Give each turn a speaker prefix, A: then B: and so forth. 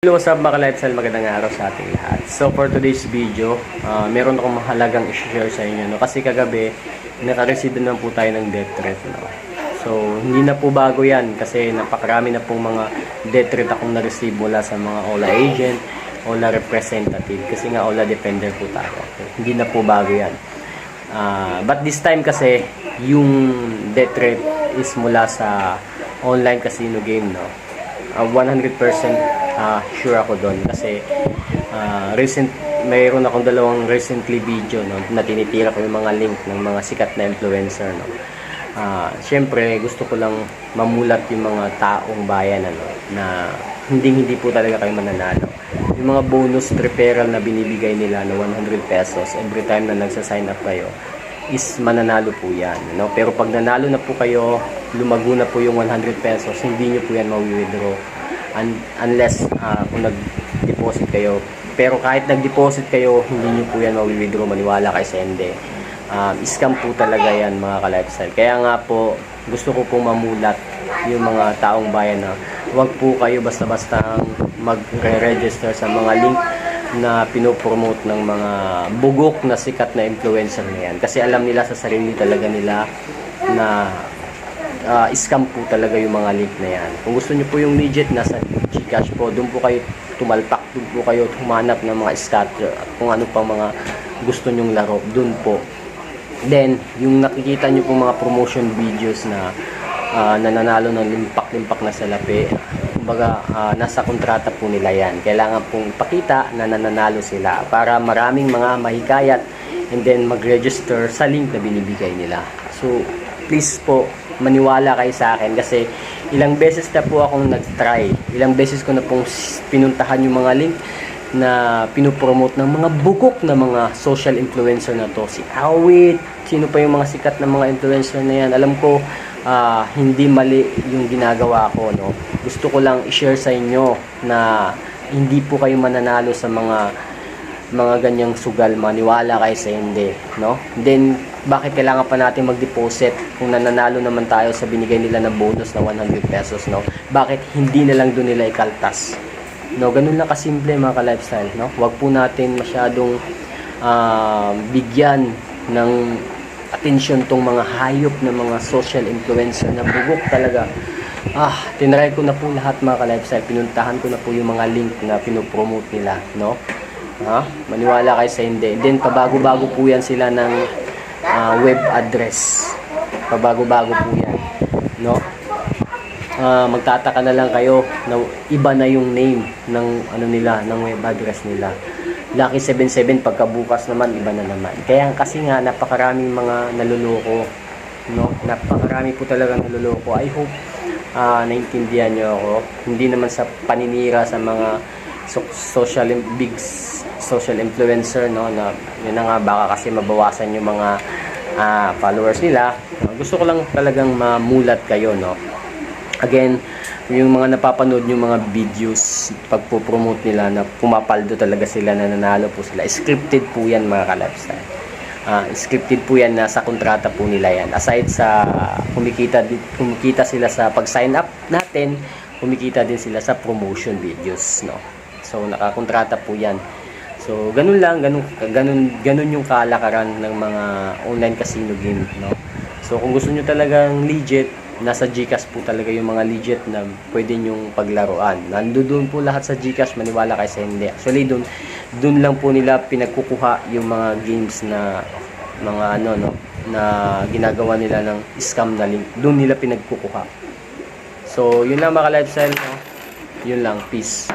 A: Hello, what's up mga lifestyle? Magandang araw sa ating lahat. So for today's video, ah, meron akong mahalagang i-share sa inyo. No? Kasi kagabi, nakareceive naman po tayo ng death threat. No? So hindi na po bago yan kasi napakarami na pong mga death threat akong na-receive mula sa mga OLA agent, OLA representative. Kasi nga OLA defender po tayo. So, hindi na po bago yan. Ah, but this time kasi, yung death threat is mula sa online casino game. No? Uh, 100% uh, sure ako doon kasi uh, recent mayroon akong dalawang recently video no na tinitira ko yung mga link ng mga sikat na influencer no. Ah, syempre gusto ko lang mamulat yung mga taong bayan ano na hindi hindi po talaga kayo mananalo. Yung mga bonus referral na binibigay nila na 100 pesos every time na nagsa-sign up kayo is mananalo po yan. No? Pero pag nanalo na po kayo, lumago na po yung 100 pesos, hindi nyo po yan mawi-withdraw Un- unless ah, kung nag-deposit kayo. Pero kahit nag-deposit kayo, hindi nyo po yan mawi-withdraw, maniwala kayo sa hindi. Um, scam po talaga yan mga ka-lifestyle. Kaya nga po, gusto ko pong mamulat yung mga taong bayan na huwag po kayo basta-basta mag-register sa mga link na pinopromote ng mga bugok na sikat na influencer na yan. Kasi alam nila sa sarili talaga nila na ah, scam po talaga yung mga link na yan. Kung gusto nyo po yung legit, nasa Gcash po, doon po kayo tumalpak, doon po kayo humanap ng mga scatter at kung ano pang mga gusto nyong laro, doon po. Then, yung nakikita nyo pong mga promotion videos na ah, nananalo ng limpak-limpak na salapi, kumbaga ah, nasa kontrata po nila yan. Kailangan pong ipakita na nananalo sila para maraming mga mahikayat and then mag-register sa link na binibigay nila. So, please po, maniwala kayo sa akin kasi ilang beses na po akong nag-try. Ilang beses ko na pong pinuntahan yung mga link na pinopromote ng mga bugok na mga social influencer na to. Si Awit, sino pa yung mga sikat na mga influencer na yan. Alam ko, ah, hindi mali yung ginagawa ko. No? Gusto ko lang i-share sa inyo na hindi po kayo mananalo sa mga mga ganyang sugal, maniwala kayo sa hindi, no? Then, bakit kailangan pa natin mag-deposit kung nananalo naman tayo sa binigay nila na bonus na 100 pesos, no? Bakit hindi na lang doon nila ikaltas? No, ganun lang kasimple mga ka-lifestyle, no? Huwag po natin masyadong ah, bigyan ng atensyon tong mga hayop na mga social influencer na bugok talaga. Ah, tinry ko na po lahat mga ka-lifestyle. Pinuntahan ko na po yung mga link na pinopromote nila, no? Ha? Maniwala kayo sa hindi. Then, pabago-bago po yan sila ng ah, web address. Pabago-bago po yan. No? Ah, magtataka na lang kayo na iba na yung name ng ano nila, ng web address nila. Lucky 77 pagkabukas naman iba na naman. Kaya kasi nga napakaraming mga naluloko, no? Napakarami po talaga naluloko. I hope ah naintindihan niyo ako. Hindi naman sa paninira sa mga so- social big social influencer no na yun na nga baka kasi mabawasan yung mga ah, followers nila. Gusto ko lang talagang mamulat kayo no again, yung mga napapanood yung mga videos pagpo-promote nila na pumapaldo talaga sila na nanalo po sila. Scripted po yan mga ka-lifestyle. Ah, scripted po yan, nasa kontrata po nila yan. Aside sa kumikita, kumikita sila sa pag-sign up natin, kumikita din sila sa promotion videos. No? So, nakakontrata po yan. So, ganun lang, ganun, ganun, ganun yung kalakaran ng mga online casino game. No? So, kung gusto nyo talagang legit, nasa GCash po talaga yung mga legit na pwede nyong paglaruan. Nandoon po lahat sa GCash, maniwala kayo sa hindi. Actually, doon, doon lang po nila pinagkukuha yung mga games na mga ano, no, na ginagawa nila ng scam na link. Doon nila pinagkukuha. So, yun lang mga lifestyle, no? Yun lang. Peace.